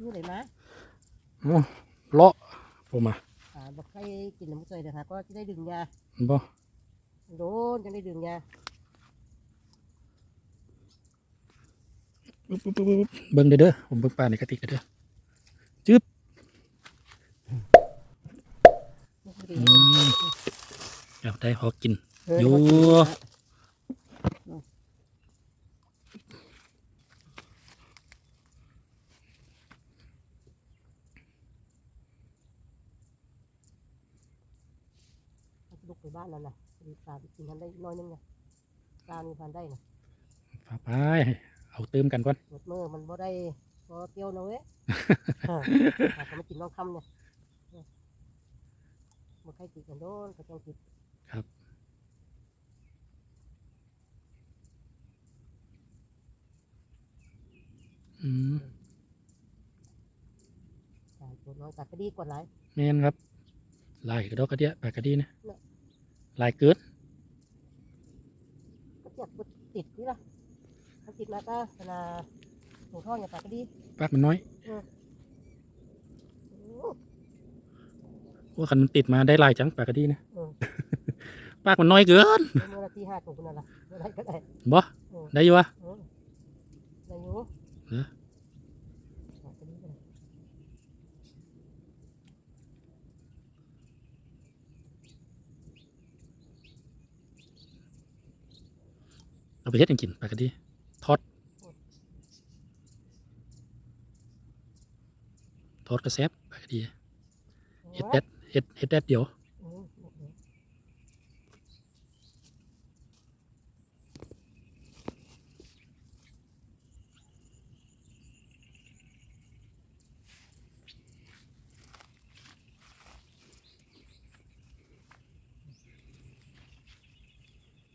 นี่เลยนะเอาเลาะผมอะอ่าบอกให้กินน้ำเกลือนะคะก็จะได้ดึงยาบ่โดนจะได้ดึงยาปุ๊บปุ๊บปุ๊บปุ๊บเบิ่งเด้อเด้อผมเบิ่งปลาในกระติกเด้อเด้อจึ๊บไม่ดีอืมเอาได้พอกินเอออยู่ พอกินนะเอาลูกไปบ้านแล้วนะมีปลาไปกินทันได้น้อยนึงไงปลามีพันได้นะฝาไปเอาเติมกันก่อนหมดมือมันบ่ได้บ่เกี่ยวนะเว้ยอ่าอาจจะมากินน้องคำเนี่ยบ่ใครกินกันโดนก็ต้องกินอืมปลาตัวน้อยแต่ก็ดีกว่าหลายแม่นครับลายกระดอกกระเดียปลากระดีนะน่ะ ลายเกิดก็เจ็บก็ติดนี่ล่ะถ้าติดมาก็เวลาหนูทอดเนี่ยปลาก็ดีปากมันน้อยโอ้ว่าคันมันติดมาได้ลายจังปลากระดีนะเออปากมันน้อยเกินเมื่อนาทีห้าตัวนั่นล่ะเมื่อไรก็ได้บ่เออได้อยู่วะ เออได้อยู่ เหรอ ปลาก็ดีเลย เอาไปเฮ็ดยังกินปลากระดีทอดทอดกระแซบปลากระดีเฮ็ดแดดเฮ็ดเฮ็ดแดดเดียว เออเออเออ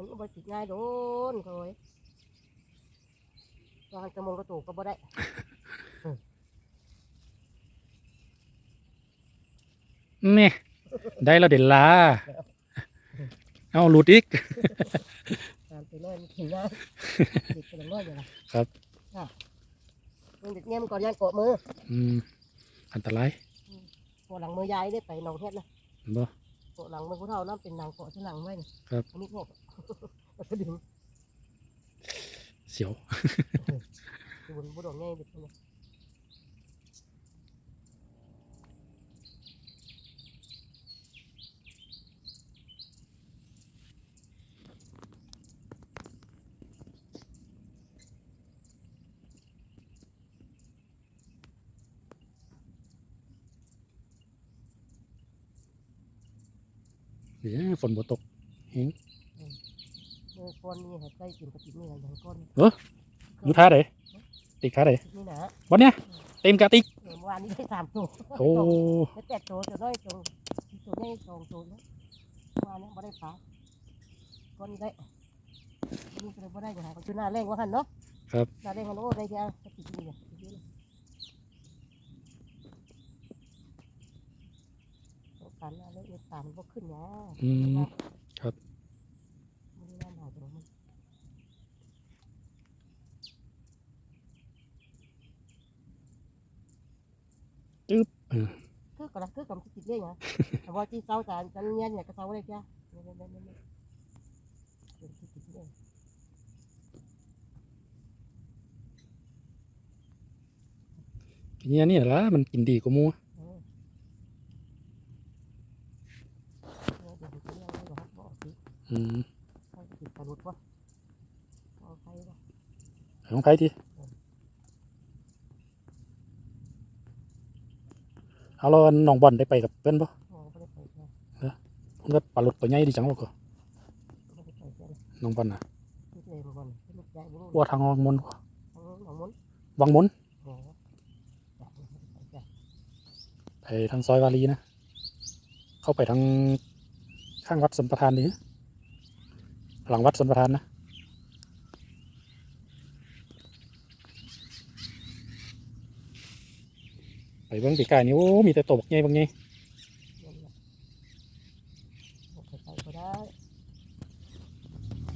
มันก็บ่ติดง่ายโดนเขาเว้ยวางกระมงกระตูกก็บ่ได้นี่ได้แล้วเด่นลาเอาหลุดอีกตามไปน้อยมันกินได้ติดไปน้อยอยู่ละครับอะมึงเด็ดเนี่ยมันก่อนย่างเกาะมืออืมอันตรายเกาะหลังมือยายได้ไปหนองเฮ็ดนะบ่เกาะหลังมือผู้เฒ่านั่นเป็นนางเกาะที่หลังไว้นะครับอันนี้พวกแล้วก็ดึง เสียวดูบนบุดงง่ายเด็ดเลยเดี๋ยวฝนบ่ตกเฮงเมื่อ ก้อนนี้ให้ใกล้กินกระติบนี่อย่างก้อนอยู่ท่าไหนติดท่าไหนนี่นะวันเนี้ยเต็มกระติกเมื่อวานนี้ได้สามตัวโอ้ได้แปดตัวจะได้ตัวตัวนี้สองตัวนะวานนี้ไม่ได้ปลาก้อนนี้ได้นี่ก็เลยไม่ได้ยังไงก็คือหน้าแรงว่าหันเนาะครับหน้าแรงกันโอ้ได้แค่กระติบนี่เนี่ยการหน้าแรงตามมันก็ขึ้นนะ อืม ครับ ไม่ได้น่าหนาวมัน เออ คือกระคือกับติดเลยนะแต่ว่าที่เสาจานจันเงี้ยเนี่ยก็เสาเลยจ้ะเนี่ยเนี่ยเนี่ยเนี่ยเป็นที่ติดเลยกินเนี่ยนี่ละมันกินดีกว่าหมูเออเนี่ยเดี๋ยวผมจะเลี้ยงไว้เดี๋ยวครับบอกสิอืมเขาจะติดกระดุดวะเอาใครวะของใครที เอาแล้วอันน้องบอลได้ไปกับเพื่อนปะโอ้ไม่ได้ไปแค่เพิ่นก็ปลาหลุดตัวใหญ่ดีจังวะก็ไม่ได้ไปแค่น้องบอลน่ะที่เลยมาก่อนลูกใหญ่บุ้งว่าทางวังมนต์ทั้งหนองมุนวังมนต์โอ้จับไม่ได้ไปแค่ไปทางซอยวารีนะ เข้าไปทางข้างวัดสัมปทานนี่หลังวัดสัมปทานนะ ไปเบิ่งปีกายนี่โอ้ มีแต่ตัวบักใหญ่บักใหญ่นั่นแหละบอกไปไปก็ได้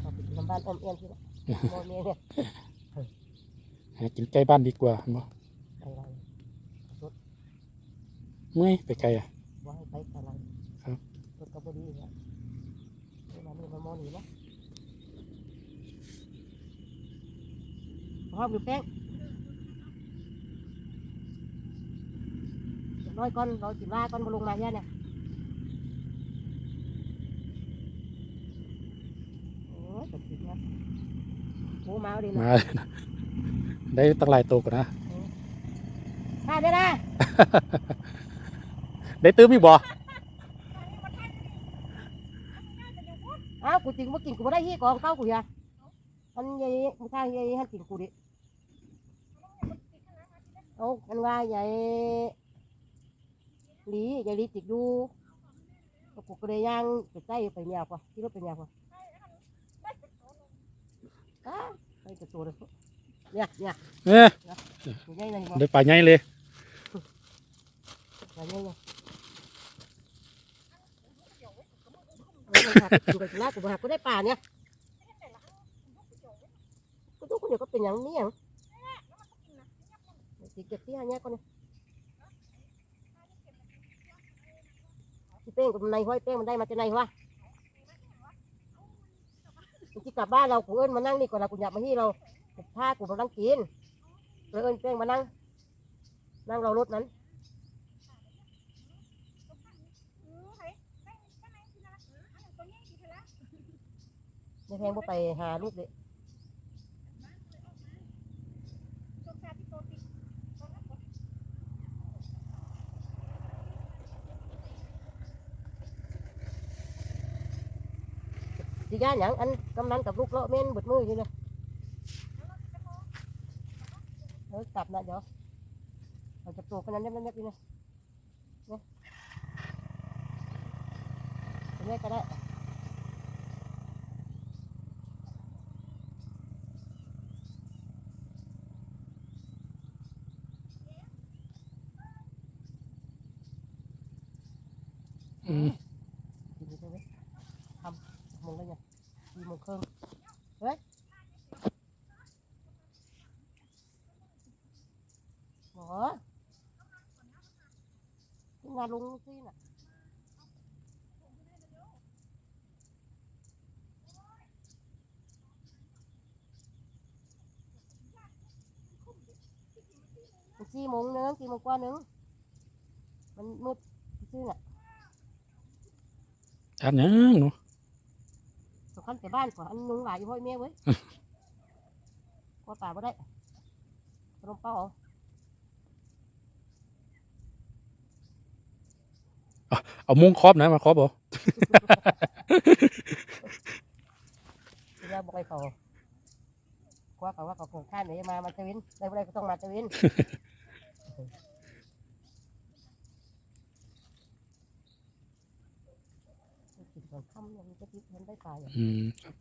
เอาไปทำบ้านอมเอียนที่ละโมเมียเนี่ยหากินใกล้บ้านดีกว่าเห็นบ่อะไรเมื่อยไปไกลอะว่าให้ไปอะไรครับรถกระบดีเนี่ยเวลานี้มันมอนี่เนาะพร้อมดูแป้งเรียบร้อยก่อนเราจิล่าก่อนมาลงมาแค่เนี่ยโอ้ยตัดสินนะโอ้มาเอาดิมานะเลยนะได้ตั้งหลายตัวก่อนนะ มาเด้อนะได้ตื้มอีกบ่เอ้าวกูจริงว่ากินกูไม่ได้ที่กองเก้ากูอย่ามันยัยมันข้างยัยให้กินกูดิเอากันว่าใหญ่ห ลีใหญ่หลีติดอยู่แล้วกูก็เลยย่างไปใต้ไปเนี่ยป่ะที่รถไปเนี่ยป่ะอ้าไปกระตัวเลยเนี่ยเนี่ยเอ้ยกูใหญ่เลยบ่ได้ปลาใหญ่เลยกูใหญ่เลยเออมันหาไปกินกันแล้วกูไปหากูได้ป่าเนี่ยกูทุกคนเดี๋ยวก็เป็นอย่างนี้อย่างติดเก็บที่หาเนี่ยก่อนเนี่ย เป้งกับในห้อยเป้งมันได้มาจากไหนวะกูจะกลับบ้านเรากูเอิ้นมานั่งนี่ก่อนละกูอยากมาที่เรากูพากูมานั่งกินเลยเอิ้นเป้งมานั่ง นั่งเรารถนั้นในแพงบ่ไปหาลูกเด็ก สิย่าหยังอันกำนันกับลูกเลาะเม่นเบดมืออยู่เลยเออกลับนะเดี๋ยวเราจะปลูกกันนั้นยับยับๆอยู่นะเนี่ยตรงนี้ก็ได้อืม กินไปเลยทำโมงแล้วเนี่ยสี่โมงครึ่งเฮ้ยหมอ ที่งานลุงซี่น่ะมันสี่โมงนึงสี่โมงกว่านึงมันมืดซื่อน่ะอันยังเนาะสำคัญแต่บ้านกว่าอันนุงหลายอยู่พ่อยแม่เว้ยกว่าป่าบ่ได้ขนมเป้าเอา เอามุ้งครอบนะมาครอบบ่ทีแรกบอกให้เขากว่าเขาว่าเขาคงข้านไหนมามาเจวินได้บ่ได้ก็ต้องมาเจวินกินก่อนค่ำยังจะติดมันได้ตายอะอืมครับ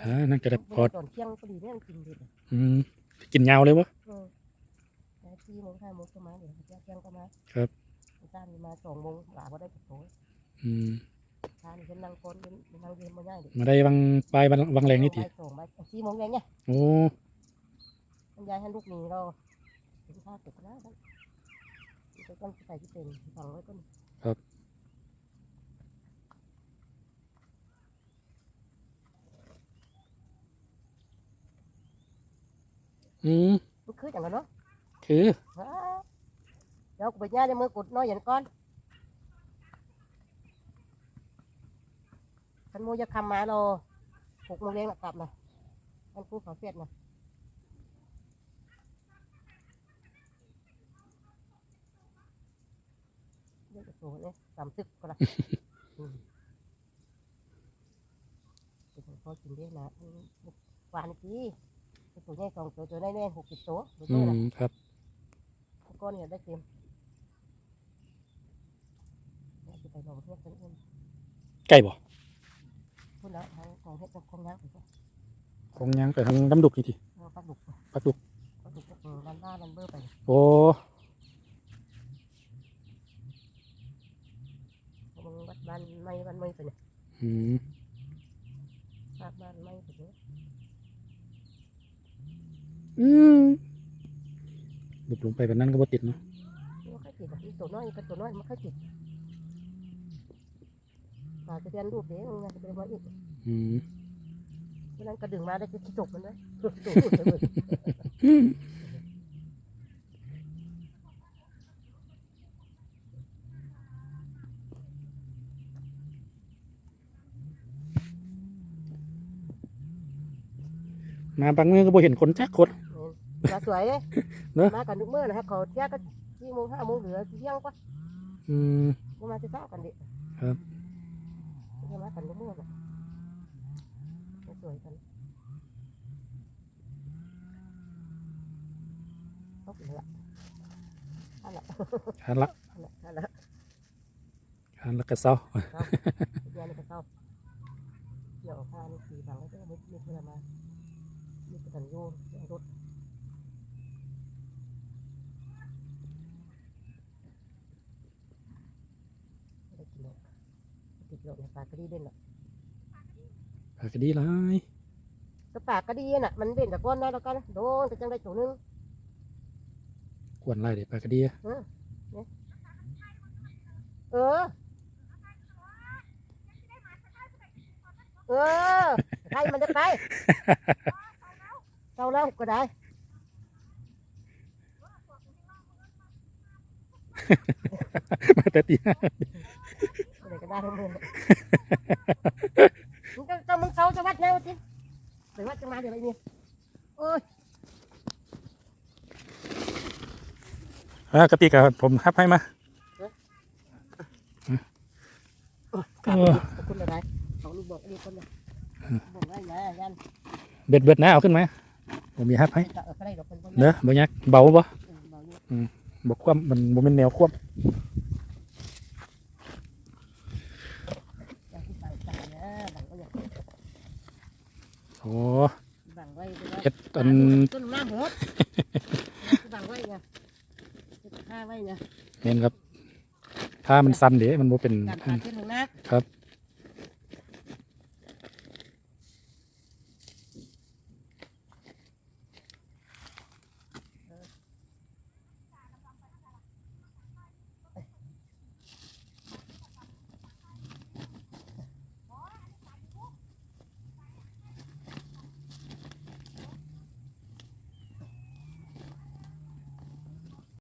อ่านั่นก็ได้พอตอนเที่ยงพอดีเนี่ยมันกินดีอืมกินยาวเลยวะเออแล้ว สี่โมงห้าโมงก็มาเดี๋ยวเที่ยงก็มาครับจ้านมาสองโมงหลาบ่ได้จะโตอืมทานเป็นนางคนเป็นนางเรียนมาย่างเด็กมาได้บางปลายบางบางแรงนี่ทีใบสองใบสี่โมงเย็นเนี่ยโอ้มันยายให้ลูกหนีเราถึงข้าวเสร็จแล้วนั่นไปต้นใส่ที่เป็นฝังไว้ต้นอืมมันคืออย่างนั้นเนาะ คือว้าเดี๋ยวกูไปย่าในมือกดน้อยอย่างก้อนคันโมจะคำมาเราหกโมงเย็นกลับนะมันกูขอเสียดนะเดี๋ยวจะโตเนี่ยสามสิบก็ละอืมเป็นพอกินได้นะอืมหวานจีตัวใหญ่สองตัวตัวแน่ๆหกสิบตัวตัวอืนี้นะมครับ ก้อนเนี่ยได้เต็มเนี่ยจะไปลองเทียบกันเองใกล้บ่พูดแล้วทางของเฮ็ดกับของย่างไปก็คงยังไปทางน้ำดุกนี่ทีเอาปลาดุกปลาดุกปลาดุกก็คือรันบ้ารันเบอร์ไปโอ้เอามึงวัดบ้านไม่บ้านไม่ไปเนี่ยอืมวัดบ้านไม่ไปเนี่ยอืม บุดลงไปแบบนั้นก็บ่ติดเนาะมันค่อยติดอะอีตัวน้อยกับตัวน้อยมันค่อยติดปลาจะเรียนรูปเด้งไงจะเป็นว่าอีกอืมเพราะนั้นก็ดึงมาได้จะจบมันไหมจบเลยมาบางเมื่อก็บ่เห็นคนจักคน ปลาสวยเลยเนอะ มากันทุกมื้อนะครับเขาแยกก็สี่โมงห้าโมงเหลือเที่ยงกว่าอืมก็มาจะเช้ากันดิครับก็มากันทุกมื้อเลยสวยกันตกเหลืออันละทานละอันละอันละทานละก็เศร้าเดี๋ยวนี้ก็เข้าเดี๋ยวข้านี่สีบังแล้วก็มุดมุดเพื่อมามุดไปกันโยนเอารถไม่ได้กินหรอก ติดหรอกในปากก็ดีเด่นหรอกปากก็ดีหลายก็ปากก็ดีน่ะมันเด่นแต่ก้อนน้อยแล้วกันโดนแต่จังได้ตัวหนึงกวนไล่เด้ปากก็ดีอะเออเนี่ยเออเออใครมันจะไปเจ้าแล้วก็ได้มาแต่ตีห้า อะไรก็ได้ทั้งหมดมึงก็จะมึงเซาจะวัดแล้วจิไปวัดจะมาเดี๋ยวอะไรเนี่ยโอ้ยอ่ากติกอะผมฮับให้มาขอบคุณอะไรเขาลูกบอกลูกคนเลยบอกได้นะยันเบ็ดเบ็ดนะเอาขึ้นไหมผมมีฮับให้จะเอาไปได้ดอกคนคนเด้อบ่ยักเบาบ่เบาอยู่บ่คว่ำมันบ่เป็นแนวคว่อยากที่ใส่ใจนะบังก็อยากำ โอ้บังไว้ด้วยนะเฮ็ดอันต้นน้ำหดบังไว้ไงฆ่าไว้ไงเน้นครับถ้ามันสั้นเด้มันบ่เป็นการขาดเช่นหนึ่งนะครับ